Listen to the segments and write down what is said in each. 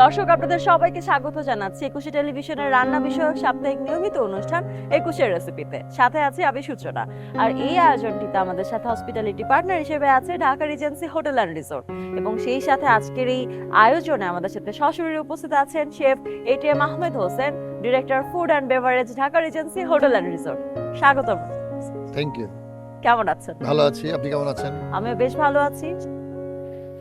দর্শক আপনাদের সবাইকে স্বাগত জানাচ্ছি একুশে টেলিভিশনের রান্না বিষয়ক সাপ্তাহিক নিয়মিত অনুষ্ঠান একুশের রেসিপিতে সাথে আছে আমি সূচনা। আর এই আয়োজনটিতে আমাদের সাথে হসপিটালিটি পার্টনার হিসেবে আছে Dhaka Regency hotel and resort এবং সেই সাথে আজকের এই আয়োজনে আমাদের সাথে সশরীরে উপস্থিত আছেন chef ATM Ahmed Hossain director food and beverage Dhaka Regency hotel and resort স্বাগতম। থ্যাংক ইউ কেমন আছেন? ভালো আছি। আপনি কেমন আছেন? আমিও বেশ ভালো আছি।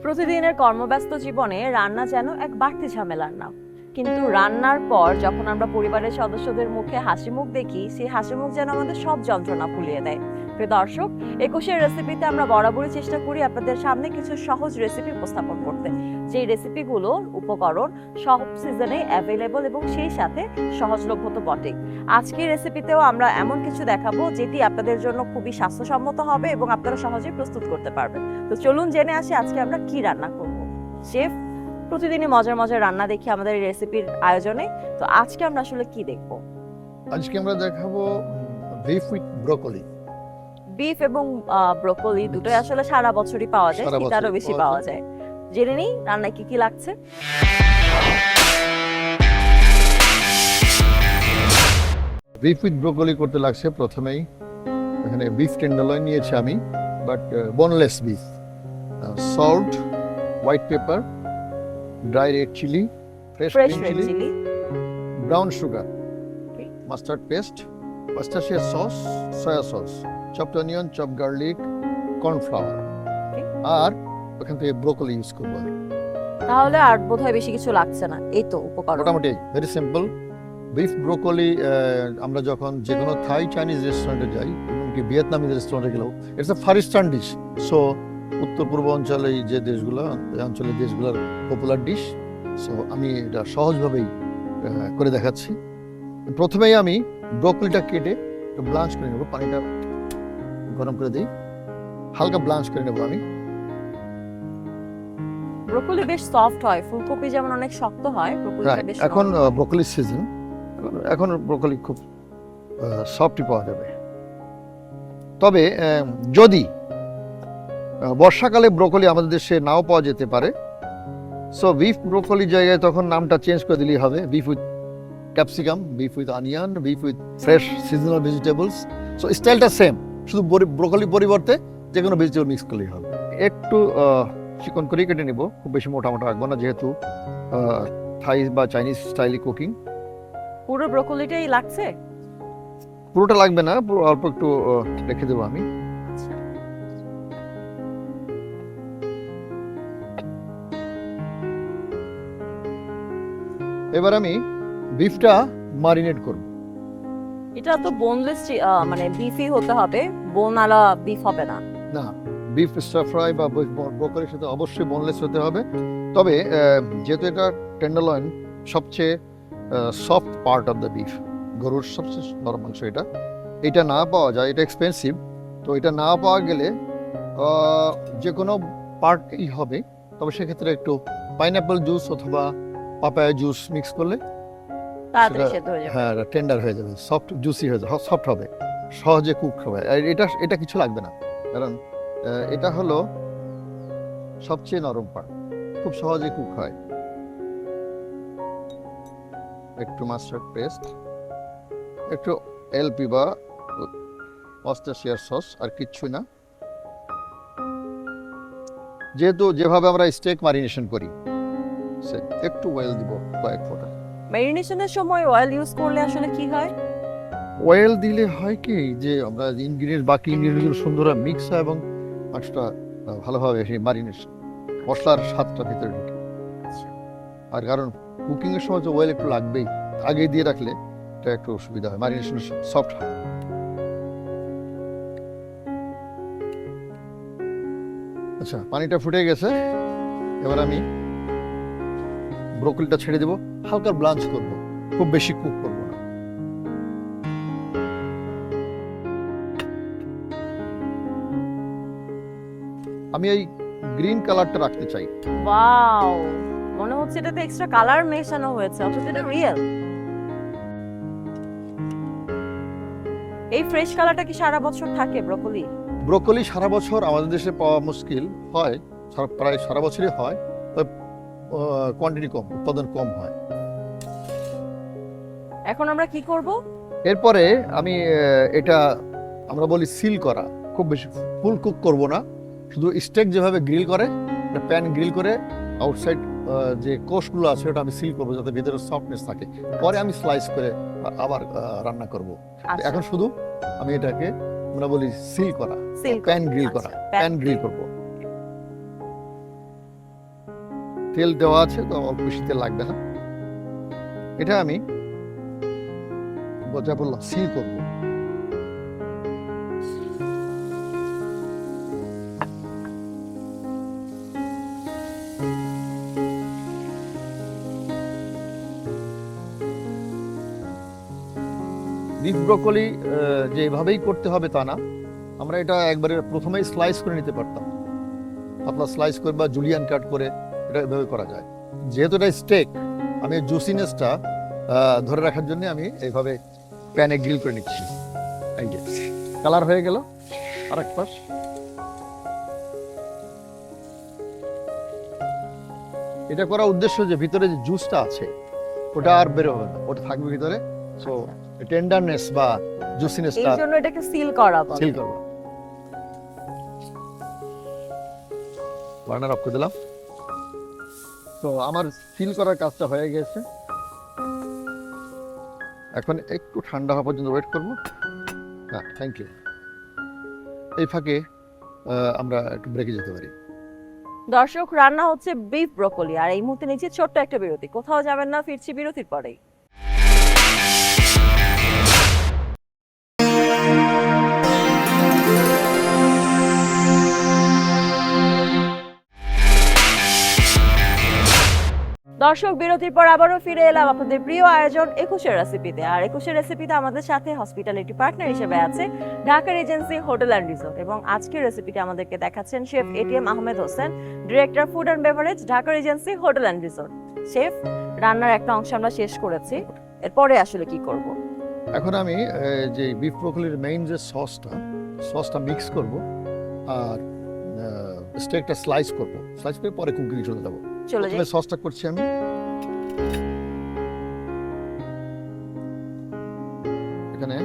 প্রতিদিনের কর্মব্যস্ত জীবনে রান্না যেন এক বাড়তি ঝামেলার নাম। কিন্তু রান্নার পর যখন আমরা পরিবারের সদস্যদের মুখে হাসি মুখ দেখি, সেই হাসি মুখ যেন আমাদের সব যন্ত্রণা ভুলিয়ে দেয়। প্রিয় দর্শক, একুশের রেসিপিতে আমরা বরাবরই চেষ্টা করি আপনাদের সামনে কিছু সহজ রেসিপি উপস্থাপন করতে। যেই রেসিপিগুলোর উপকরণ সব সিজনে অ্যাভেলেবল এবং সেই সাথে সহজলভ্য তো বটেই। আজকের রেসিপিতেও আমরা এমন কিছু দেখাবো যেটি আপনাদের জন্য খুবই স্বাস্থ্যসম্মত হবে এবং আপনারা সহজেই প্রস্তুত করতে পারবেন। তো চলুন জেনে আসি আজকে আমরা কি রান্না করব। শেফ প্রতিদিনই মজার মজার রান্না দেখি আমাদের এই রেসিপির আয়োজনে। তো আজকে আমরা আসলে কি দেখব? আজকে আমরা দেখাবো বিফ উইথ ব্রোকলি বিফ এবং ব্রোকলি দুটোই আসলে সারা বছরই পাওয়া যায় শীতারও বেশি পাওয়া যায়। জেনে নিই রান্নায় কি কি লাগছে। বিফ উইথ ব্রোকলি করতে লাগছে প্রথমেই। এখানে বিফ টেন্ডারলয় নিয়েছি আমি but boneless beef. Salt white pepper dry red chilli fresh green chilli brown sugar mustard paste Worcestershire sauce soy sauce chopped onion chop garlic cornflour. আর ওখান থেকে ব্রোকলি ইউজ করব তাহলে আর বোধহয় বেশি কিছু লাগছে না। এই তো উপকরণ। মোটামুটি ভেরি সিম্পল বিফ ব্রোকলি আমরা যখন যে কোনো থাই চাইনিজ রেস্টুরেন্টে যাই এমনকি ভিয়েতনামিজ রেস্টুরেন্টে গেলেও it's a Far Eastern dish so উত্তর পূর্ব অঞ্চলে যে দেশগুলো অঞ্চলের দেশগুলোর পপুলার ডিশ সো আমি এটা সহজভাবেই করে দেখাচ্ছি। প্রথমেই আমি ব্রোকলিটা কেটে একটু ব্লাঞ্চ করে নেব পানিটা গরম করে দিই। হালকা ব্লাঞ্চ করে নেব আমি। ব্রোকলি বেশ সফট হয় ফুলকপি যেমন অনেক শক্ত হয় ব্রোকলিটা বেশ এখন ব্রোকলি সিজন এখন ব্রোকলি খুব সফটই পাওয়া যাবে। তবে যদি বর্ষাকালে ব্রোকলি আমাদের দেশে নাও পাওয়া যেতে পারে সো বিফ ব্রোকলি জায়গায় তখন নামটা চেঞ্জ করে দিলেই হবে। Beef with capsicum beef with onion beef with fresh seasonal vegetables so স্টাইলটা সেম শুধু ব্রোকলি পরিবর্তে যে কোনো ভেজিটেবল মিক্স করলেই হবে। একটু চিকন করে কেটে নেব খুব বেশি মোটা মোটা রাখব না যেহেতু থাই বা চাইনিজ স্টাইলে কুকিং পুরো ব্রোকলিটাই লাগছে? পুরোটা লাগবে না পুরো অল্প একটু রেখে দেবো আমি। আচ্ছা। এবার আমি বিফটা মারিনেট করব। এটা তো বোনলেস মানে বিফই হতে হবে বোন আলা বিফ হবে না। না বিফ স্টার ফ্রাই বা ব্রোকলির সাথে অবশ্যই বোনলেস হতে হবে। তবে যেহেতু এটা টেন্ডারলয়েন সবচেয়ে soft part of the beef গরুর সবচেয়ে নরম মাংস এটা। এটা না পাওয়া যায়, এটা এক্সপেন্সিভ তো এটা না পাওয়া গেলে যে কোনো পার্টই হবে, তবে সেক্ষেত্রে একটু পাইনঅ্যাপল জুস অথবা পাপায়া জুস মিক্স করলে তাড়াতাড়ি সেদ্ধ হয়ে যাবে। হ্যাঁ টেন্ডার হয়ে যাবে সফট জুসি হয়ে যাবে সফট হবে সহজে কুক হবে। আর এটা এটা কিছু লাগবে না। কারণ এটা হলো সবচেয়ে নরম খুব সহজে কুক হয়। একটু মাস্টার্ড পেস্ট একটু এলপি বা অস্টাশিয়ার সস আর কিচ্ছু না। যেহেতু যেভাবে আমরা স্টেক মারিনেশন করি সে একটু ওয়েল দিব কয়েক ফোঁটা। ম্যারিনেশনের সময় অয়েল ইউজ করলে আসলে কি হয়? অয়েল দিলে হয় কি যে আমরা ইনগ্রিডিয়েন্ট বাকি ইনগ্রিডিয়েন্টগুলো সুন্দর মিক্স হয় এবং মাছটা ভালোভাবে সেই মারিনেশন মশলার স্বাদটা ভিতরে ঢুকে। আর কারণ কুকিং এর সময় তো অয়েল একটু লাগবেই। আগে দিয়ে রাখলে এটা একটু সুবিধা হয় মারিনেশন সফট হয়। আচ্ছা পানিটা ফুটে গেছে। এবার আমি ব্রোকলিটা ছেড়ে দেবো। হালকা ব্লাঞ্চ করব খুব বেশি কুক করব না। আমি এই গ্রিন কালারটা রাখতে চাই। ওয়াও মনে হচ্ছে এটাতে এক্সট্রা কালার মেশানো হয়েছে অথচ এটা রিয়েল এই ফ্রেশ কালারটা কি সারা বছর থাকে ব্রোকলি? ব্রোকলি সারা বছর আমাদের দেশে পাওয়া মুশকিল হয় প্রায় সারা বছরই হয় তবে কোয়ান্টিটি কম উৎপাদন কম হয়। এখন আমরা কি করব? এরপরে আমি এটা আমরা বলি সিল করা। খুব বেশি ফুল কুক করব না। শুধু স্টেক যেভাবে গ্রিল করে প্যান গ্রিল করে আউটসাইড যে কোষগুলো আছে ওটা আমি সিল করব যাতে ভিতরে সফটনেস থাকে। পরে আমি স্লাইস করে আবার রান্না করব। আচ্ছা। এখন শুধু আমি এটাকে আমরা বলি সিল করা প্যান গ্রিল করা আচ্ছা, প্যান গ্রিল করব। তেল দেওয়া আছে তো অল্প বেশি তেল লাগবে না। এটা আমি যা বললাম ব্রকলি যে এভাবেই করতে হবে তা না। আমরা এটা একবারে প্রথমেই স্লাইস করে নিতে পারতাম। আপনার স্লাইস করে বা জুলিয়ান কাট করে এটা এভাবে করা যায়। যেহেতু এটা স্টেক, আমি জুসিনেসটা ধরে রাখার জন্য আমি এইভাবে প্যানে গ্রিল করে নিচ্ছি। এই যে কালার হয়ে গেল। আর এক পাশ। এটা করার উদ্দেশ্য যে ভিতরে যে জুসটা আছে ওটা আর বেরোবে না। ওটা থাকবে ভিতরে। সো টেন্ডারনেস বা এই জুসিনেসটা জন্য এটাকে সিল করা বলে। সিল করব। বার্নার অফ করে দিলাম। তো আমার সিল করার কাজটা হয়ে গেছে। এখন একটু ঠান্ডা হওয়া পর্যন্ত ওয়েট করব। হ্যাঁ থ্যাংক ইউ এই ফাঁকে আমরা একটু ব্রেকে যেতে পারি। দর্শক, রান্না হচ্ছে বিফ ব্রকলি আর এই মুহূর্তে নিচে ছোট্ট একটা বিরতি। কোথাও যাবেন না, ফিরছি বিরতির পরেই। দর্শক বিরতির পর আবারও ফিরে এলাম আপনাদের প্রিয় আয়োজন একুশের রেসিপিতে। আর একুশের রেসিপিতে আমাদের সাথে হসপিটালিটি পার্টনার হিসেবে আছে ঢাকার এজেন্সি হোটেল অ্যান্ড রিসোর্ট এবং আজকের রেসিপিটি আমাদেরকে দেখাচ্ছেন chef ATM Ahmed Hossain, director food and beverage, ঢাকার Regency hotel and resort. Chef, রান্নার একটা অংশ আমরা শেষ করেছি। এরপরে আসলে কি করব? এখন আমি যে বিফ ব্রোকলির মেইন যে সসটা সসটা মিক্স করব আর স্টেকটা স্লাইস করব। স্লাইস করে পরে কুকিং চলে যাব চলে যাই। সসটা করছি আমি। এখানে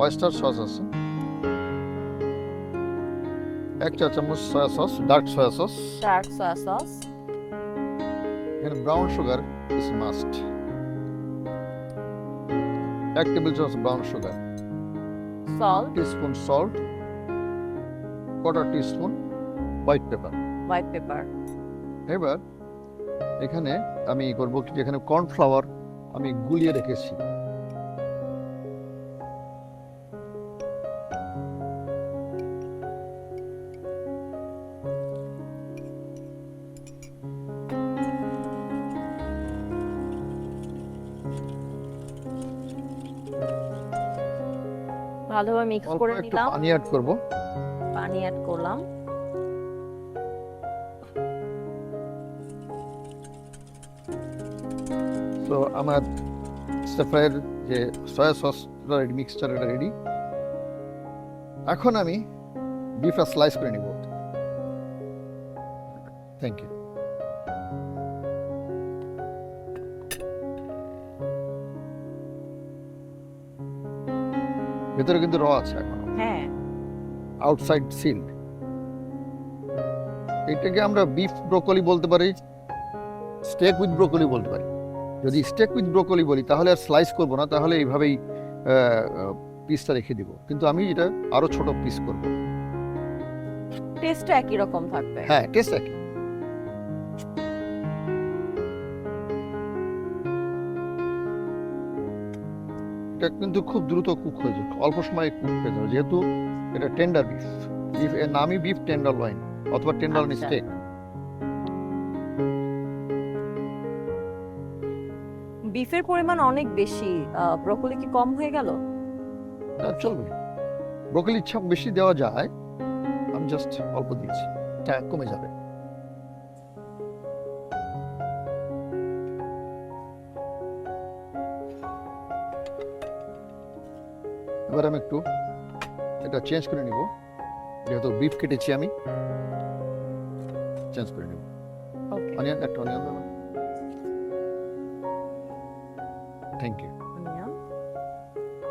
অয়েস্টার সস আছে। এক চা চামচ soy sauce dark soy sauce dark soy sauce এখানে ব্রাউন সুগার ইজ মাস্ট এক টেবিল চামচ brown sugar salt teaspoon salt quarter teaspoon white pepper white pepper এবার এখানে আমি করব কি যেখানে কর্নফ্লাওয়ার আমি গুলিয়ে রেখেছি। ভালোভাবে মিক্স করে নিলাম। পানি অ্যাড করব। পানি অ্যাড করলাম। তো আমার স্টেফারের যে সয়া সস মিক্সচার এটা রেডি এখন আমি বিফটা স্লাইস করে নিব। থ্যাংক ইউ ভেতরে কিন্তু র আছে এখন। হ্যাঁ। আউটসাইড সিল্ড এটাকে আমরা বিফ ব্রোকলি বলতে পারি স্টেক উইথ ব্রোকলি বলতে পারি। যদি স্টেক উইথ ব্রোকলি বলি তাহলে আর স্লাইস করব না তাহলে এইভাবেই পিসটা রেখে দিব। কিন্তু আমি এটা আরও ছোট পিস করব। টেস্টটা একই রকম থাকবে। হ্যাঁ টেস্ট একই। এটা কিন্তু খুব দ্রুত কুক হয়ে যাবে অল্প সময়ে কুক হয়ে যাবে যেহেতু এটা টেন্ডার বিফ বিফ এর নামই বিফ টেন্ডার লইন অথবা টেন্ডার আচ্ছা। স্টেক বিফের পরিমাণ অনেক বেশি ব্রকলি কি কম হয়ে গেল? চলবে। ব্রোকলি ইচ্ছা বেশি দেওয়া যায় আমি জাস্ট অল্প দিচ্ছি এটা কমে যাবে। এবার আমি একটু এটা চেঞ্জ করে নিব। যেহেতু বিফ কেটেছি আমি চেঞ্জ করে নিব। অনিয়ন একটা অনিয়ন থ্যাংক ইউ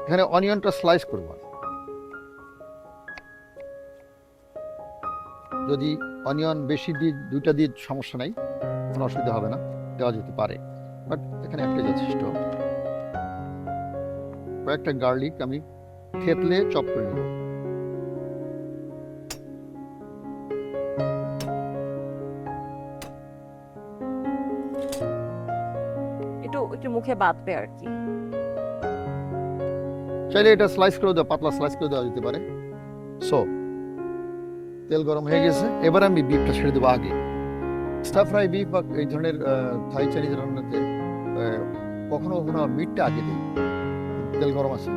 এখানে অনিয়নটা স্লাইস করব যদি অনিয়ন বেশি দিয়ে দুইটা দিয়ে সমস্যা নাই কোনো অসুবিধা হবে না দেওয়া যেতে পারে। বাট এখানে একটা যথেষ্ট। কয়েকটা গার্লিক আমি থেতলে চপ করে নেব। মুখে বাঁধবে আর কি। চাইলে এটা স্লাইস করে দেওয়া পাতলা স্লাইস করে দেওয়া যেতে পারে। সো তেল গরম হয়ে গেছে। এবার আমি বিফটা ছেড়ে দেবো আগে। স্টাফ ফ্রাই বিফ বা এই ধরনের থাই চাইনিজ রান্নাতে কখনো কখনো মিটটা আগে দিই। তেল গরম আছে।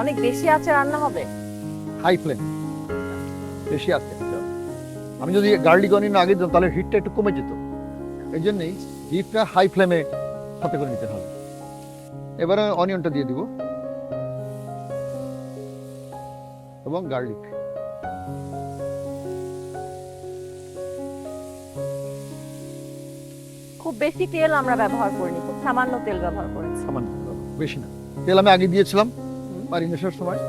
অনেক বেশি আছে রান্না হবে? হাই ফ্লেম বেশি আছে। আমি যদি গার্লিক অনিয়ন আগে দিতাম তাহলে হিটটা একটু কমে যেত। এই জন্যই হিটটা হাই ফ্লেমে সাথে করে নিতে হবে। এবারে অনিয়নটা দিয়ে দিব। এবং গার্লিক খুব বেশি তেল আমরা ব্যবহার করিনি খুব সামান্য তেল ব্যবহার করেছি। সামান্য বেশি না। তেল আমি আগে দিয়েছিলাম মারিনেশনের সময়।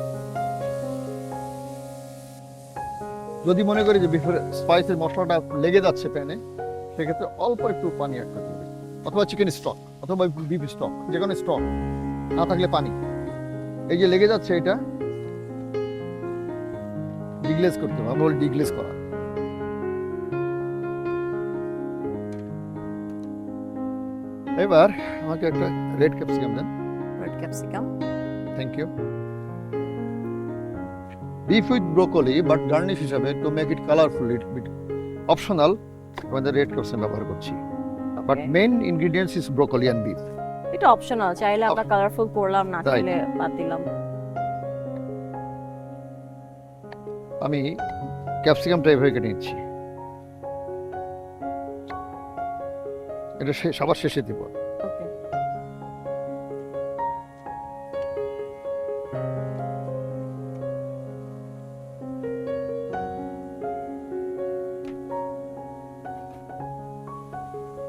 যদি মনে করি যে বিফের স্পাইসের মশলাটা লেগে যাচ্ছে প্যানে সেক্ষেত্রে অল্প একটু পানি অ্যাড করতে হবে। অথবা চিকেন স্টক অথবা বিফ স্টক যে কোনো স্টক না থাকলে পানি। এই যে লেগে যাচ্ছে এটা ডিগ্লেজ করতে হবে আমরা বলি ডিগ্লেজ করা। এবার আমাকে একটা red capsicum then. Red capsicum thank you beef with broccoli but garnish হিসাবে to make it colourful it bit optional আমাদের রেড ক্যাপসিকাম ব্যবহার করছি। But main ingredients is broccoli and beef এটা অপশনাল চাইলে আমরা কালারফুল করলাম না চাইলে বাদ দিলাম। আমি ক্যাপসিকামটা এভাবে কেটে নিচ্ছি। এটা সবার শেষে দিব।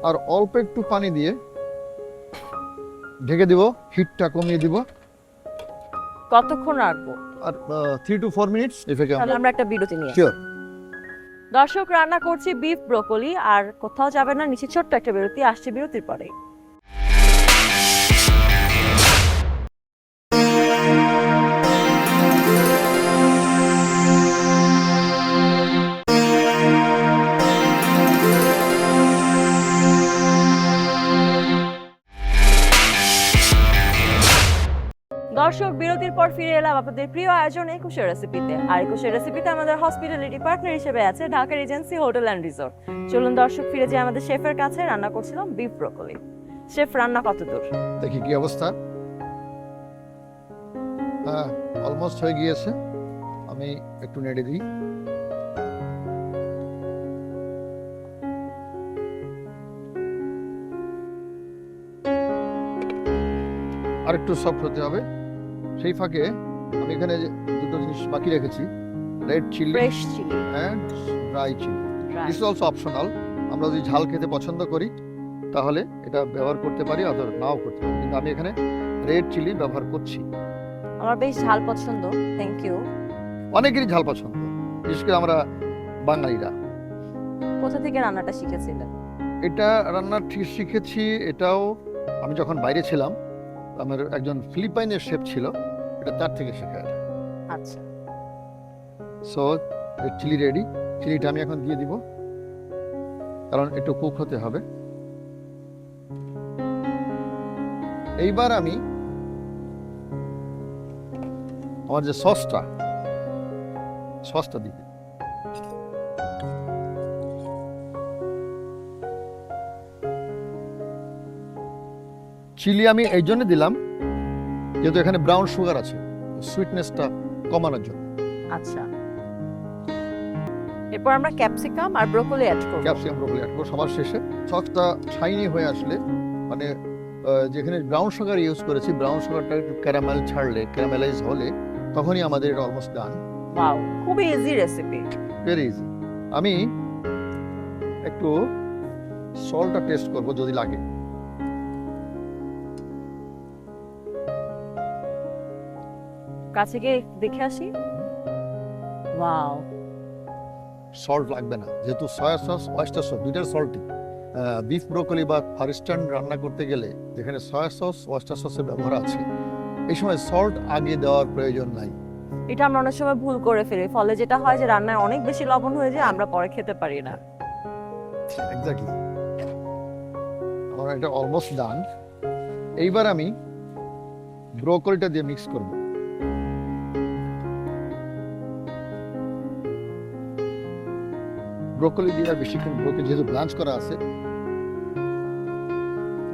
আর অল্প একটু পানি দিয়ে ঢেকে দিব হিটটা কমিয়ে দিব। কতক্ষণ রাখব? আর থ্রি টু ফোর মিনিটস এফেকে তাহলে আমরা একটা বিরতি নিই শিওর দর্শক রান্না করছি বিফ ব্রোকলি আর কোথাও যাবে না নিচে ছোট্ট একটা বিরতি আসছে বিরতির পরে দর্শক বিরতির পর ফিরে এলাম আপনাদের প্রিয় আয়োজন একুশের রেসিপিতে আর একুশের রেসিপিতে আমাদের হসপিটালিটি পার্টনার হিসেবে আছে Dhaka Regency Hotel and Resort চলুন দর্শক ফিরে যে আমাদের শেফের কাছে, রান্না করছিলাম বিফ ব্রোকলি শেফ, রান্না কত দূর দেখি কি অবস্থা? হ্যাঁ অলমোস্ট হয়ে গিয়েছে। আমি একটু নেড়ে দিই। আর একটু সফট হতে হবে। সেই ফাঁকে আমি এখানে দুটো জিনিস বাকি রেখেছি red chilli fresh chilli and dry chilli this also optional আমরা যদি ঝাল খেতে পছন্দ করি তাহলে এটা ব্যবহার করতে পারি অথবা নাও করতে পারি। কিন্তু আমি এখানে রেড চিলি ব্যবহার করছি। আমার বেশ ঝাল পছন্দ থ্যাংক ইউ অনেকেরই ঝাল পছন্দ বিশেষ করে আমরা বাঙালিরা। কোথা থেকে রান্নাটা শিখেছিলেন? এটা রান্না ঠিক শিখেছি এটাও আমি যখন বাইরে ছিলাম আমার একজন ফিলিপাইনের শেফ ছিল এটা তার থেকে শেখা এটা। আচ্ছা। So chilli ready. চিলিটা আমি এখন দিয়ে দিব। কারণ একটু কুক হতে হবে। এইবার আমি আমার যে সসটা সসটা দিই। চিলি আমি এই জন্য দিলাম যেহেতু এখানে ব্রাউন সুগার আছে সুইটনেসটা কমানোর জন্য। আচ্ছা। এরপর আমরা ক্যাপসিকাম আর ব্রোকলি অ্যাড করব। ক্যাপসিকাম ব্রোকলি অ্যাড করব সবার শেষে। সসটা শাইনি হয়ে আসলে মানে যেখানে ব্রাউন সুগার ইউজ করেছি ব্রাউন সুগারটা একটু ক্যারামেল ছাড়লে ক্যারামেলাইজ হলে তখনই আমাদের এটা অলমোস্ট ডান ওয়াও খুবই ইজি রেসিপি ভেরি ইজি আমি একটু সল্টটা টেস্ট করব যদি লাগে। কাছে গিয়ে দেখে আসি। ওয়াও সল্ট লাগবে না। যেহেতু সয়া সস ওয়েস্টার সস দুইটার সল্টই বিফ ব্রোকলি বা ফারিস্টান রান্না করতে গেলে যেখানে সয়া সস ওয়েস্টার সসের ব্যবহার আছে এই সময় সল্ট আগে দেওয়ার প্রয়োজন নাই। এটা আমরা অনেক সময় ভুল করে ফেলি। ফলে যেটা হয় যে রান্নায় অনেক বেশি লবণ হয়ে যায় আমরা পরে খেতে পারি না। এক্স্যাক্টলি আমার এটা অলমোস্ট ডান এইবার আমি ব্রোকলিটা দিয়ে মিক্স করব। ব্রোকলি দিয়ে আর বেশিক্ষণ ব্রোকলি যেহেতু ব্লাঞ্চ করা আছে।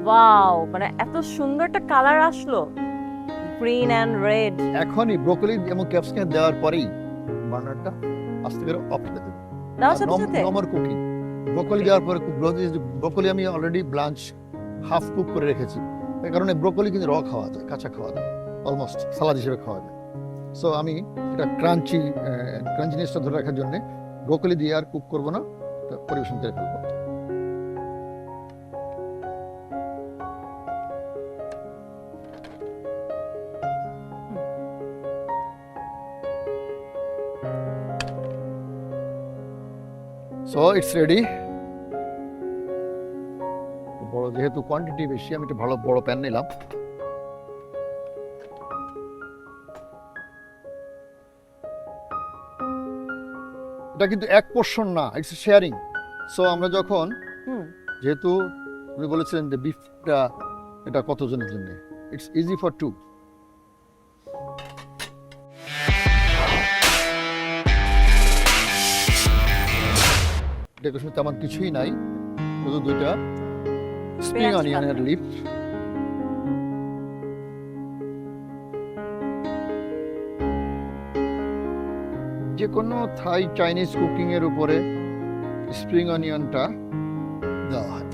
ওয়াও মানে এত সুন্দর একটা কালার আসলো। Green and red. এখনই ব্রোকলি এবং ক্যাপসিকাম দেওয়ার পরেই বার্নারটা আস্তে করে অফ করে দেবো। দেওয়ার সাথে সাথে? Normal cooking. ব্রোকলি দেওয়ার পরে ব্রোকলি আমি অলরেডি ব্লাঞ্চ হাফ কুক করে রেখেছি। এই কারণে ব্রোকলি কিন্তু র খাওয়া যায় কাঁচা খাওয়া যায় অলমোস্ট সালাদ হিসেবে খাওয়া যায়। সো আমি এটা ক্রাঞ্চি ক্রাঞ্চিনেসটা ধরে রাখার জন্য ব্রোকলি দিয়ে আর কুক করব না পরিবেশন করে ফেলব। সো ইটস রেডি বড়, যেহেতু কোয়ান্টিটি বেশি, আমি একটু ভালো, বড় প্যান নিলাম। এটা কিন্তু এক পোর্শন না ইটস শেয়ারিং সো আমরা যখন যেহেতু উনি বলেছিলেন যে বিফটা এটা কতজনের জন্য? It's easy for two decoration তেমন কিছুই নাই শুধু দুইটা স্প্রিং অনিয়নের। লিফ কোনো থাই চাইনিজ কুকিং এর উপরে স্প্রিং অনিয়নটা দেওয়া হয়।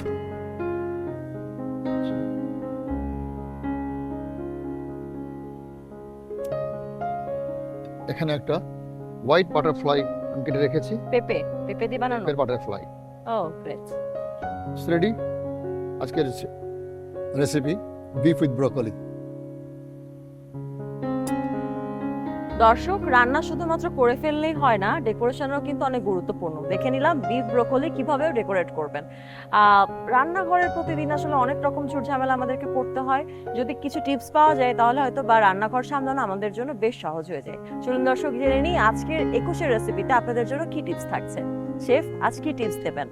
এখানে একটা হোয়াইট বাটারফ্লাই আমি কেটে রেখেছি। পেঁপে পেঁপে দিয়ে বানানো? পেপে বাটারফ্লাই ও গ্রেট রেডি আজকের রেসিপি বিফ উইথ ব্রোকলি দর্শক, রান্না শুধুমাত্র করে ফেললেই হয় না, ডেকোরেশনও কিন্তু অনেক গুরুত্বপূর্ণ। দেখে নিলাম বিফ ব্রোকলি কিভাবেও ডেকোরেট করবেন। রান্নাঘরের প্রতিদিন আসলে অনেক রকম ঝামেলা আমাদেরকে করতে হয়। যদি কিছু টিপস পাওয়া যায়, তাহলে হয়তো বা রান্নাঘর সামলানো আমাদের জন্য বেশ সহজ হয়ে যায়। চলুন দর্শক, জেনে নিই আজকের একুশের রেসিপিতে আপনাদের জন্য কি টিপস থাকছে। শেফ, আজ কি টিপস দেবেন?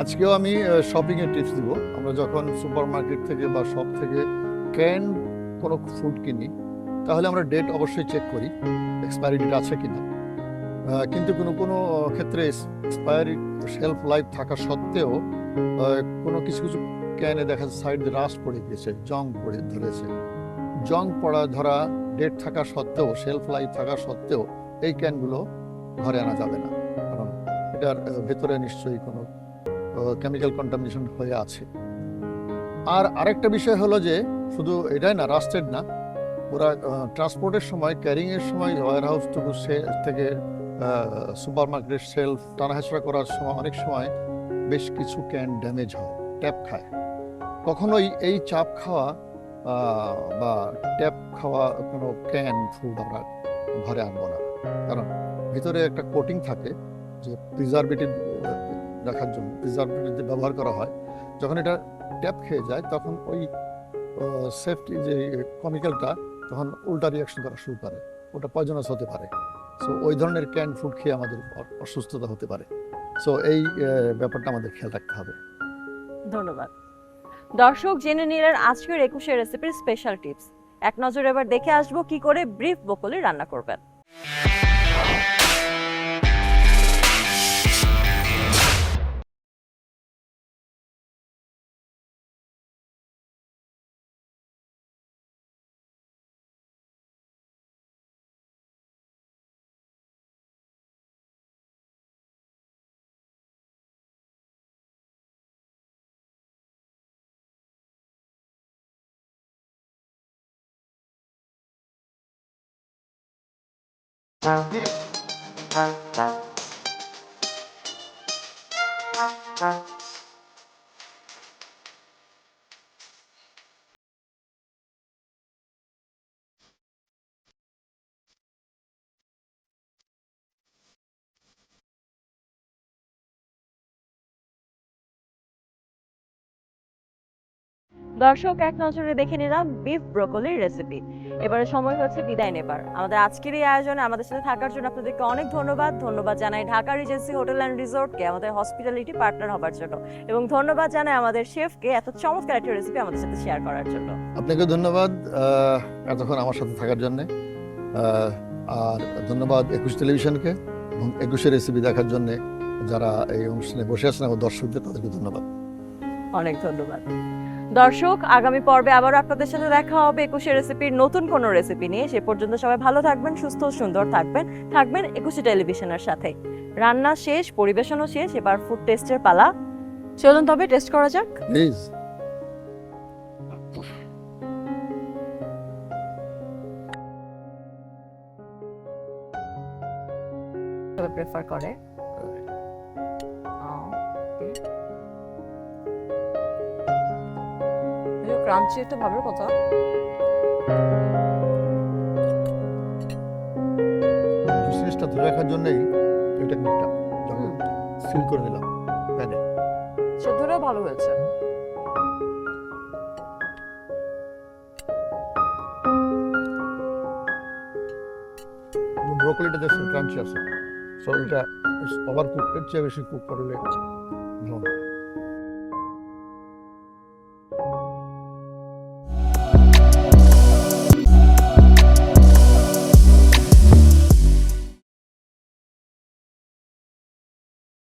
আজকেও আমি শপিং এর টিপস দিব। আমরা যখন সুপার মার্কেট থেকে বা শপ থেকে ক্যান কোনো ফুড কিনি তাহলে আমরা ডেট অবশ্যই চেক করি এক্সপায়ারি ডেট আছে কিনা। আহ, কিন্তু কোনো কোনো ক্ষেত্রে এক্সপায়ারি শেলফ লাইফ থাকা সত্ত্বেও কোনো কিছু কিছু ক্যানে দেখা যাচ্ছে সাইড রাস্ট পড়ে গিয়েছে জং পড়ে ধরেছে। জং পড়া ধরা ডেট থাকা সত্ত্বেও শেলফ লাইফ থাকা সত্ত্বেও এই ক্যানগুলো ঘরে আনা যাবে না। কারণ এটার ভেতরে নিশ্চয়ই কোনো কেমিক্যাল কন্টামিনেশন হয়ে আছে। আর আরেকটা বিষয় হলো যে, শুধু এটাই না রাস্টেড না, ওরা ট্রান্সপোর্টের সময় ক্যারিং এর সময় ওয়ার হাউস টুকু থেকে সুপার মার্কেটের সেলফ টানাহেচড়া করার সময়, অনেক সময় বেশ কিছু ক্যান ড্যামেজ হয় ট্যাপ খায়। কখনোই এই চাপ খাওয়া বা ট্যাপ খাওয়া কোনো ক্যান ফুড আমরা ঘরে আনব না। কারণ ভিতরে একটা কোটিং থাকে যে প্রিজারভেটিভ রাখার জন্য প্রিজারভেটিভ ব্যবহার করা হয়। যখন এটা ট্যাপ খেয়ে যায়, তখন ওই সেফটি যে কেমিক্যালটা তখন উল্টা রিয়াকশন করা শুরু করে। ওটা পয়জনাস হতে পারে। সো ওই ধরনের ক্যান ফুড খেয়ে আমাদের অসুস্থতা হতে পারে। সো এই ব্যাপারটা আমাদের খেয়াল রাখতে হবে। ধন্যবাদ। দর্শক, জেনে নিলেন আজকের একুশের রেসিপির স্পেশাল টিপস এক নজর এবার দেখে আসব কি করে ব্রিফ ব্রোকলি রান্না করবেন। Diri. দর্শক এক নজরে দেখে নিলাম বিফ ব্রোকলির রেসিপি এবারে সময় হচ্ছে বিদায় নেবার। আমাদের আজকের এই আয়োজনে আমাদের সাথে থাকার জন্য আপনাদেরকে অনেক ধন্যবাদ। ধন্যবাদ জানাই ঢাকা রিজেন্সি হোটেল অ্যান্ড রিসোর্টকে আমাদের হসপিটালিটি পার্টনার হবার জন্য। এবং ধন্যবাদ জানাই আমাদের শেফকে এত চমৎকার একটা রেসিপি আমাদের সাথে শেয়ার করার জন্য। আপনাকে ধন্যবাদ এতক্ষণ আমার সাথে থাকার জন্য। আর ধন্যবাদ একুশ টেলিভিশনকে এবং একুশের রেসিপি দেখার জন্য। যারা এই অনুষ্ঠানে বসে আছেন আমার দর্শকদের তাদেরকে ধন্যবাদ। অনেক ধন্যবাদ। দর্শক আগামী পর্বে আবারও আপনাদের সাথে দেখা হবে একুশে রেসিপির নতুন কোনো রেসিপি নিয়ে। সে পর্যন্ত সবাই ভালো থাকবেন সুস্থ সুন্দর থাকবেন। থাকবেন একুশে টেলিভিশনের সাথে। রান্না শেষ পরিবেশনও শেষ এবার ফুড টেস্টের পালা। চলুন তবে টেস্ট করা যাক। প্লিজ প্রেফার করে। ক্রাঞ্চি একটা ভাবের কথা। জিনিসটা ধরে রাখার জন্যই এই টেকনিকটা সিল করে দিলাম প্যানে। সেদ্ধটাও ভালো হয়েছে। ব্রোকলিটা জাস্ট ক্রাঞ্চি আছে। সো এটা ওভার কুক এর চেয়ে বেশি কুক করলে ভালো।